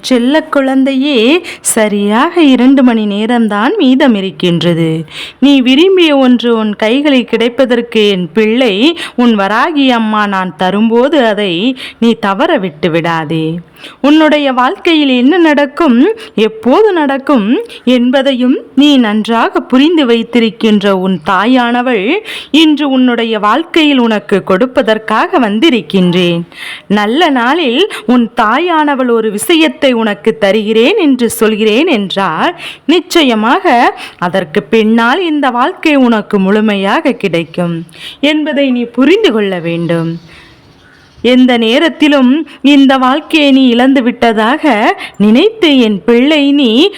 செல்ல குழந்தையே சரியாக இரண்டு மணி நேரம்தான் மீதம் இருக்கின்றது நீ விரும்பிய ஒன்று உன் கைகளில் கிடைப்பதற்கு என் பிள்ளை உன் வராகி அம்மா நான் தரும்போது அதை நீ தவற விட்டு விடாதே உன்னுடைய வாழ்க்கையில் என்ன நடக்கும் எப்போது நடக்கும் என்பதையும் நீ நன்றாக புரிந்து வைத்திருக்கின்ற உன் தாயானவள் இன்று உன்னுடைய வாழ்க்கையில் உனக்கு கொடுப்பதற்காக வந்திருக்கின்றேன். நல்ல நாளில் உன் தாயானவள் ஒரு விஷயத்தை உனக்கு தருகிறேன் என்று சொல்கிறேன் என்றால் நிச்சயமாக அதற்கு பின்னால் இந்த வாழ்க்கை உனக்கு முழுமையாக கிடைக்கும் என்பதை நீ புரிந்து கொள்ள வேண்டும். எந்த நேரத்திலும் இந்த வாழ்க்கையை நீ இழந்து விட்டதாக நினைத்து என் பிள்ளை நீ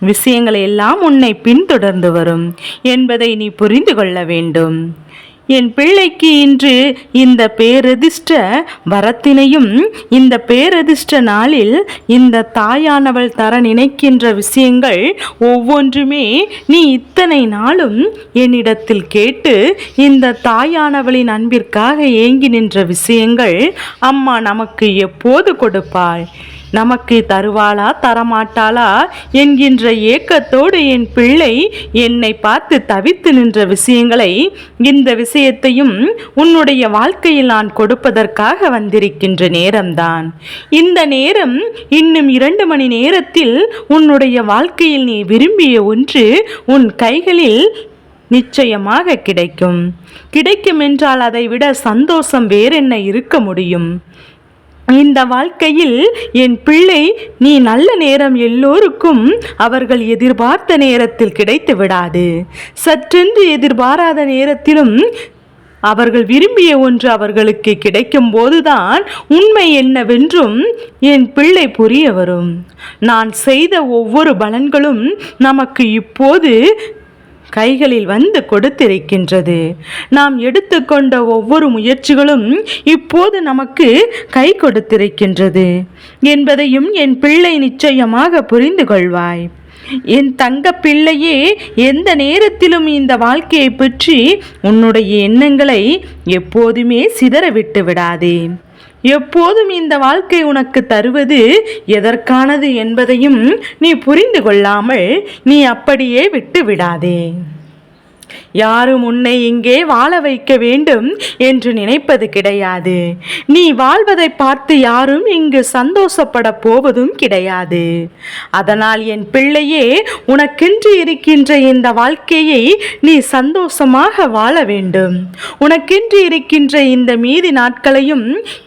விஷயங்களை எல்லாம் உன்னை பின்தொடர்ந்து வரும் என்பதை நீ புரிந்து கொள்ள வேண்டும். என் பிள்ளைக்கு இன்று இந்த பேரதிர்ஷ்ட வரத்தினையும் இந்த பேரதிர்ஷ்ட நாளில் இந்த தாயானவள் தர நினைக்கின்ற விஷயங்கள் ஒவ்வொன்றுமே நீ இத்தனை நாளும் என்னிடத்தில் கேட்டு இந்த தாயானவளின் அன்பிற்காக ஏங்கி நின்ற விஷயங்கள் அம்மா நமக்கு எப்போது கொடுப்பாள் நமக்கு தருவாளா தரமாட்டாளா என்கின்ற ஏக்கத்தோடு என் பிள்ளை என்னை பார்த்து தவித்து நின்ற விஷயங்களை இந்த விஷயத்தையும் உன்னுடைய வாழ்க்கையில் நான் கொடுப்பதற்காக வந்திருக்கின்ற நேரம்தான். இந்த நேரம் இன்னும் இரண்டு மணி நேரத்தில் உன்னுடைய வாழ்க்கையில் நீ விரும்பிய ஒன்று உன் கைகளில் நிச்சயமாக கிடைக்கும். கிடைக்கும் என்றால் அதை விட சந்தோஷம் வேறென்ன இருக்க முடியும்? இந்த வாழ்க்கையில் என் பிள்ளை நீ நல்ல நேரம் எல்லோருக்கும் அவர்கள் எதிர்பார்த்த நேரத்தில் கிடைத்து விடாது. சற்றென்று எதிர்பாராத நேரத்திலும் அவர்கள் விரும்பிய ஒன்று அவர்களுக்கு கிடைக்கும் போதுதான் உண்மை என்னவென்றும் என் பிள்ளை புரிய வரும். நான் செய்த ஒவ்வொரு பலன்களும் நமக்கு இப்போது கைகளில் வந்து கொடுத்திருக்கின்றது. நாம் எடுத்துக்கொண்ட ஒவ்வொரு முயற்சிகளும் இப்போது நமக்கு கை கொடுத்திருக்கின்றது. என்பதையும் என் பிள்ளை நிச்சயமாக புரிந்து கொள்வாய். என் தங்க பிள்ளையே எந்த நேரத்திலும் இந்த வாழ்க்கையை பற்றி உன்னுடைய எண்ணங்களை எப்போதுமே சிதற விட்டு விடாதே. எப்போதும் இந்த வாழ்க்கை உனக்கு தருவது எதற்கானது என்பதையும் நீ புரிந்து கொள்ளாமல் நீ அப்படியே விட்டு விடாதே யாரும் உன்னை இங்கே வாழ வைக்க வேண்டும் என்று நினைப்பது கிடையாது. நீ வாழ்வதை பார்த்து யாரும் இங்கு சந்தோஷப்பட போவதும் கிடையாது. அதனால் என் பிள்ளையே உனக்கென்று இருக்கின்ற இந்த வாழ்க்கையை நீ சந்தோஷமாக வாழ வேண்டும். உனக்கென்று இருக்கின்ற இந்த மீதி நாட்களையும்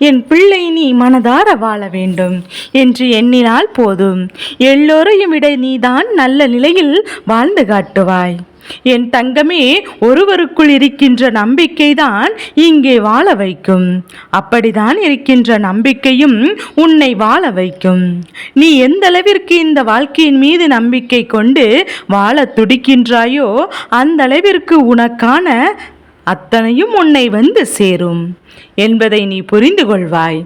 என் பிள்ளை நீ மனதார வாழ வேண்டும் என்று எண்ணினால் போதும். எல்லோரையும் விட நீதான் நல்ல நிலையில் வாழ்ந்து காட்டுவாய். என் தங்கமே ஒருவருக்குள் இருக்கின்ற நம்பிக்கைதான் இங்கே வாழ வைக்கும். அப்படிதான் இருக்கின்ற நம்பிக்கையும் உன்னை வாழ வைக்கும். நீ எந்த அளவிற்கு இந்த வாழ்க்கையின் மீது நம்பிக்கை கொண்டு வாழ துடிக்கின்றாயோ அந்த அளவிற்கு உனக்கான அத்தனையும் உன்னை வந்து சேரும் என்பதை நீ புரிந்து கொள்வாய்.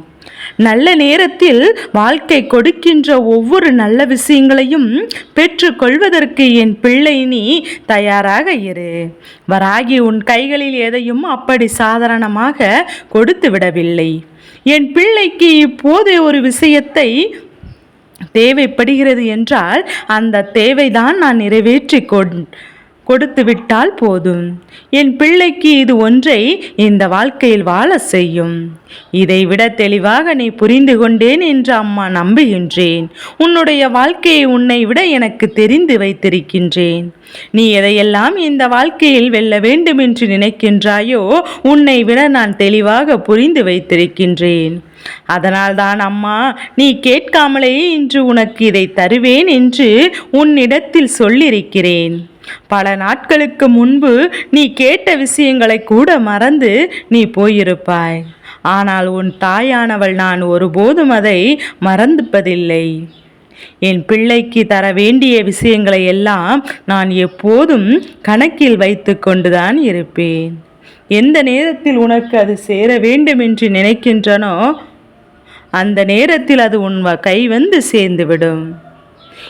நல்ல நேரத்தில் வாழ்க்கை கொடுக்கின்ற ஒவ்வொரு நல்ல விஷயங்களையும் பெற்றுக்கொள்வதற்கு என் பிள்ளை நீ தயாராக இரு. வராகி உன் கைகளில் எதையும் அப்படி சாதாரணமாக கொடுத்து விடவில்லை. என் பிள்ளைக்கு இப்போதே ஒரு விஷயத்தை தேவைப்படுகிறது என்றால் அந்த தேவைதான் நான் நிறைவேற்றி கொண் கொடுத்து விட்டால் போதும். என் பிள்ளைக்கு இது ஒன்றை இந்த வாழ்க்கையில் வாழ செய்யும். இதைவிட தெளிவாக நீ புரிந்து கொண்டேன் என்று அம்மா நம்புகின்றேன். உன்னுடைய வாழ்க்கையை உன்னை விட எனக்கு தெரிந்து வைத்திருக்கின்றேன். நீ எதையெல்லாம் இந்த வாழ்க்கையில் வெல்ல வேண்டும் என்று நினைக்கின்றாயோ உன்னை விட நான் தெளிவாக புரிந்து வைத்திருக்கின்றேன். அதனால்தான் அம்மா நீ கேட்காமலேயே இன்று உனக்கு இதை தருவேன் என்று உன்னிடத்தில் சொல்லியிருக்கிறேன். பல நாட்களுக்கு முன்பு நீ கேட்ட விஷயங்களை கூட மறந்து நீ போயிருப்பாய். ஆனால் உன் தாயானவள் நான் ஒருபோதும் அதை மறந்துப்பதில்லை. என் பிள்ளைக்கு தர வேண்டிய விஷயங்களை எல்லாம் நான் எப்போதும் கணக்கில் வைத்து கொண்டுதான் இருப்பேன். எந்த நேரத்தில் உனக்கு அது சேர வேண்டும் என்று நினைக்கின்றனோ அந்த நேரத்தில் அது உன் வ- கை வந்து சேர்ந்துவிடும்.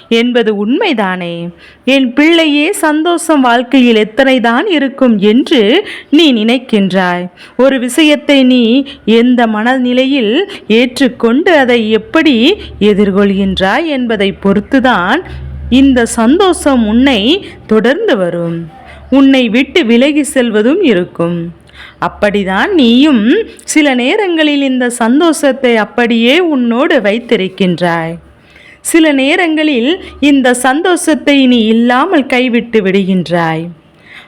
என்பது உண்மைதானே? என் பிள்ளையே சந்தோஷம் வாழ்க்கையில் எத்தனைதான் இருக்கும் என்று நீ நினைக்கின்றாய். ஒரு விஷயத்தை நீ எந்த மனநிலையில் ஏற்றுக்கொண்டு அதை எப்படி எதிர்கொள்கின்றாய் என்பதை பொறுத்துதான் இந்த சந்தோஷம் உன்னை தொடர்ந்து வரும். உன்னை விட்டு விலகி செல்வதும் இருக்கும். அப்படிதான் நீயும் சில நேரங்களில் இந்த சந்தோஷத்தை அப்படியே உன்னோடு வைத்திருக்கின்றாய். சில நேரங்களில் இந்த சந்தோஷத்தை நீ இல்லாமல் கைவிட்டு விடுகின்றாய்.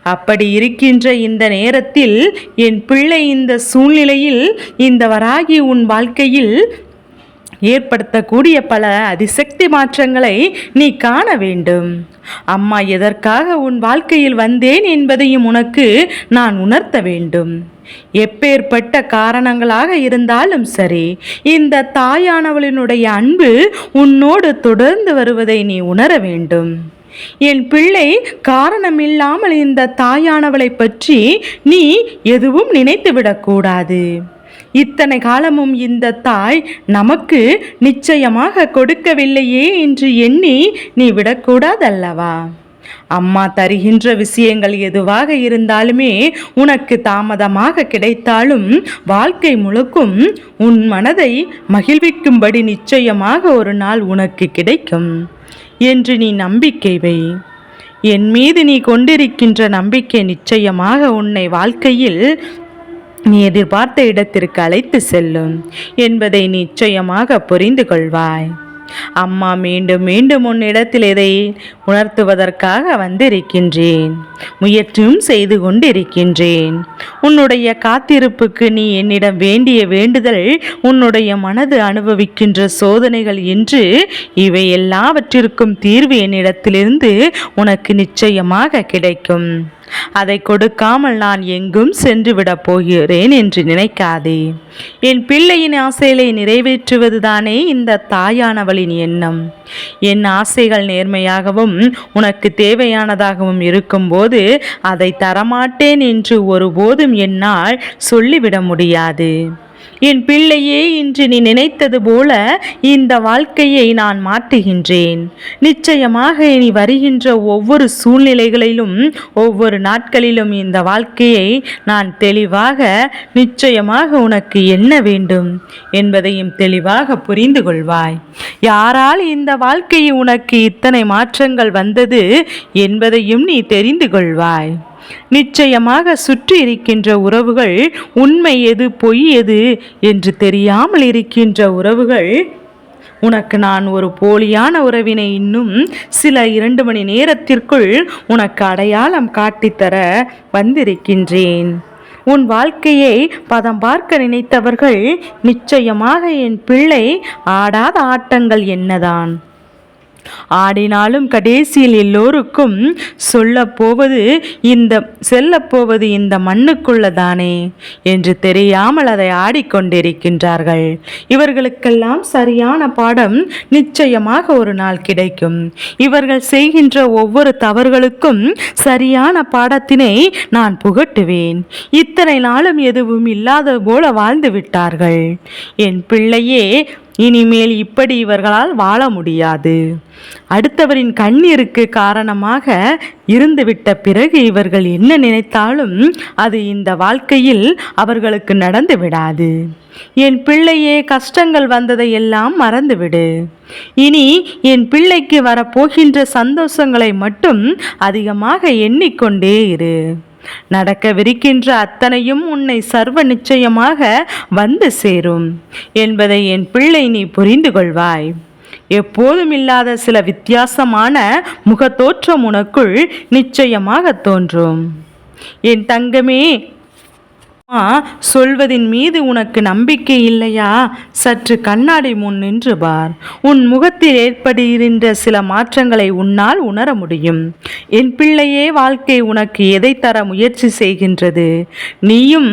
அப்படி இருக்கின்ற இந்த நேரத்தில் என் பிள்ளை இந்த சூழ்நிலையில் இந்த வராகி உன் வாழ்க்கையில் ஏற்படுத்தக்கூடிய பல அதிசக்தி மாற்றங்களை நீ காண வேண்டும். அம்மா எதற்காக உன் வாழ்க்கையில் வந்தேன் என்பதையும் உனக்கு நான் உணர்த்த வேண்டும். எப்பேற்பட்ட காரணங்களாக இருந்தாலும் சரி இந்த தாயானவளினுடைய அன்பு உன்னோடு தொடர்ந்து வருவதை நீ உணர வேண்டும். என் பிள்ளை காரணமில்லாமல் இந்த தாயானவளை பற்றி நீ எதுவும் நினைத்துவிடக்கூடாது இத்தனை காலமும் இந்த தாய் நமக்கு நிச்சயமாக கொடுக்கவில்லையே என்று எண்ணி நீ விடக்கூடாதல்லவா? அம்மா தருகின்ற விஷயங்கள் எதுவாக இருந்தாலுமே உனக்கு தாமதமாக கிடைத்தாலும் வாழ்க்கை முழுக்கும் உன் மனதை மகிழ்விக்கும்படி நிச்சயமாக ஒரு நாள் உனக்கு கிடைக்கும் என்று நீ நம்பிக்கை வை. என் மீது நீ கொண்டிருக்கின்ற நம்பிக்கை நிச்சயமாக உன்னை வாழ்க்கையில் நீ எதிர்பார்த்த இடத்திற்கு அழைத்து செல்லும் என்பதை நிச்சயமாக புரிந்து கொள்வாய். அம்மா மீண்டும் மீண்டும் உன்னிடத்தில் இதை உணர்த்துவதற்காக வந்திருக்கின்றேன். முயற்சியும் செய்து கொண்டிருக்கின்றேன். உன்னுடைய காத்திருப்புக்கு நீ என்னிடம் வேண்டிய வேண்டுதல் உன்னுடைய மனது அனுபவிக்கின்ற சோதனைகள் என்று இவை எல்லாவற்றிற்கும் தீர்வு என்னிடத்திலிருந்து உனக்கு நிச்சயமாக கிடைக்கும். அதை கொடுக்காமல் நான் எங்கும் சென்று விடப் போகிறேன் என்று நினைக்காதே. என் பிள்ளையின் ஆசைகளை நிறைவேற்றுவதுதானே இந்த தாயானவளின் எண்ணம். என் ஆசைகள் நேர்மையாகவும் உனக்கு தேவையானதாகவும் இருக்கும்போது அதை தரமாட்டேன் என்று ஒருபோதும் என்னால் சொல்லிவிட முடியாது. என் பிள்ளையே இன்று நீ நினைத்தது போல இந்த வாழ்க்கையை நான் மாற்றுகின்றேன். நிச்சயமாக நீ வருகின்ற ஒவ்வொரு சூழ்நிலைகளிலும் ஒவ்வொரு நாட்களிலும் இந்த வாழ்க்கையை நான் தெளிவாக நிச்சயமாக உனக்கு என்ன வேண்டும் என்பதையும் தெளிவாக புரிந்து கொள்வாய். யாரால் இந்த வாழ்க்கையை உனக்கு இத்தனை மாற்றங்கள் வந்தது என்பதையும் நீ தெரிந்து கொள்வாய். நிச்சயமாக சுற்றி இருக்கின்ற உறவுகள் உண்மை எது பொய் எது என்று தெரியாமல் இருக்கின்ற உறவுகள். உனக்கு நான் ஒரு போலியான உறவினை இன்னும் சில இரண்டு மணி நேரத்திற்குள் உனக்கு அடையாளம் காட்டித்தர வந்திருக்கின்றேன். உன் வாழ்க்கையை பதம் பார்க்க நினைத்தவர்கள் நிச்சயமாக என் பிள்ளை ஆடாத ஆட்டங்கள் என்னதான்? ஆடினாலும் கடைசியில் எல்லோருக்கும் சொல்லப் போவது இந்த செல்ல போவது இந்த மண்ணுக்குள்ளதானே என்று தெரியாமல் அதை ஆடிக்கொண்டிருக்கின்றார்கள். இவர்களுக்கெல்லாம் சரியான பாடம் நிச்சயமாக ஒரு நாள் கிடைக்கும். இவர்கள் செய்கின்ற ஒவ்வொரு தவறுகளுக்கும் சரியான பாடத்தினை நான் புகட்டுவேன். இத்தனை நாளும் எதுவும் இல்லாத போல வாழ்ந்து விட்டார்கள். என் பிள்ளையே இனிமேல் இப்படி இவர்களால் வாழ முடியாது. அடுத்தவரின் கண்ணீருக்கு காரணமாக இருந்துவிட்ட பிறகு இவர்கள் என்ன நினைத்தாலும் அது இந்த வாழ்க்கையில் அவர்களுக்கு நடந்து விடாது. என் பிள்ளையே கஷ்டங்கள் வந்ததை எல்லாம் மறந்துவிடு. இனி என் பிள்ளைக்கு வரப்போகின்ற சந்தோஷங்களை மட்டும் அதிகமாக எண்ணிக்கொண்டே இரு. நடக்கவிருக்கின்ற அத்தனையும் உன்னை சர்வ நிச்சயமாக வந்து சேரும் என்பதை என் பிள்ளை நீ புரிந்து கொள்வாய். எப்போதும் இல்லாத சில வித்தியாசமான முகத்தோற்றம் உனக்குள் நிச்சயமாக தோன்றும். என் தங்கமே சொல்வதின் மீது உனக்கு நம்பிக்கை இல்லையா? சற்று கண்ணாடி முன் நின்று பார். உன் முகத்தில் ஏற்படுகின்ற சில மாற்றங்களை உன்னால் உணர முடியும். என் பிள்ளையே வாழ்க்கை உனக்கு எதை தர முயற்சி செய்கின்றது? நீயும்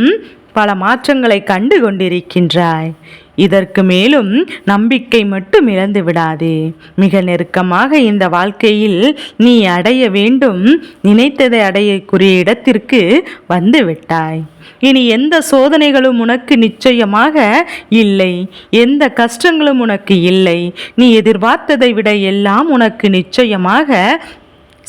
பல மாற்றங்களை கண்டு கொண்டிருக்கின்றாய் இதற்கு மேலும் நம்பிக்கை மட்டும் இழந்து விடாதே. மிக நெருக்கமாக இந்த வாழ்க்கையில் நீ அடைய வேண்டும். நினைத்ததை அடையக்கூடிய இடத்திற்கு வந்து விட்டாய். இனி எந்த சோதனைகளும் உனக்கு நிச்சயமாக இல்லை. எந்த கஷ்டங்களும் உனக்கு இல்லை. நீ எதிர்பார்த்ததை விட எல்லாம் உனக்கு நிச்சயமாக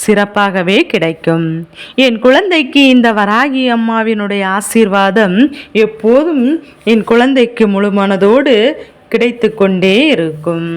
சிறப்பாகவே கிடைக்கும். என் குழந்தைக்கு இந்த வராகி அம்மாவினுடைய ஆசீர்வாதம் எப்போதும் என் குழந்தைக்கு முழுமனதோடு கிடைத்து கொண்டே இருக்கும்.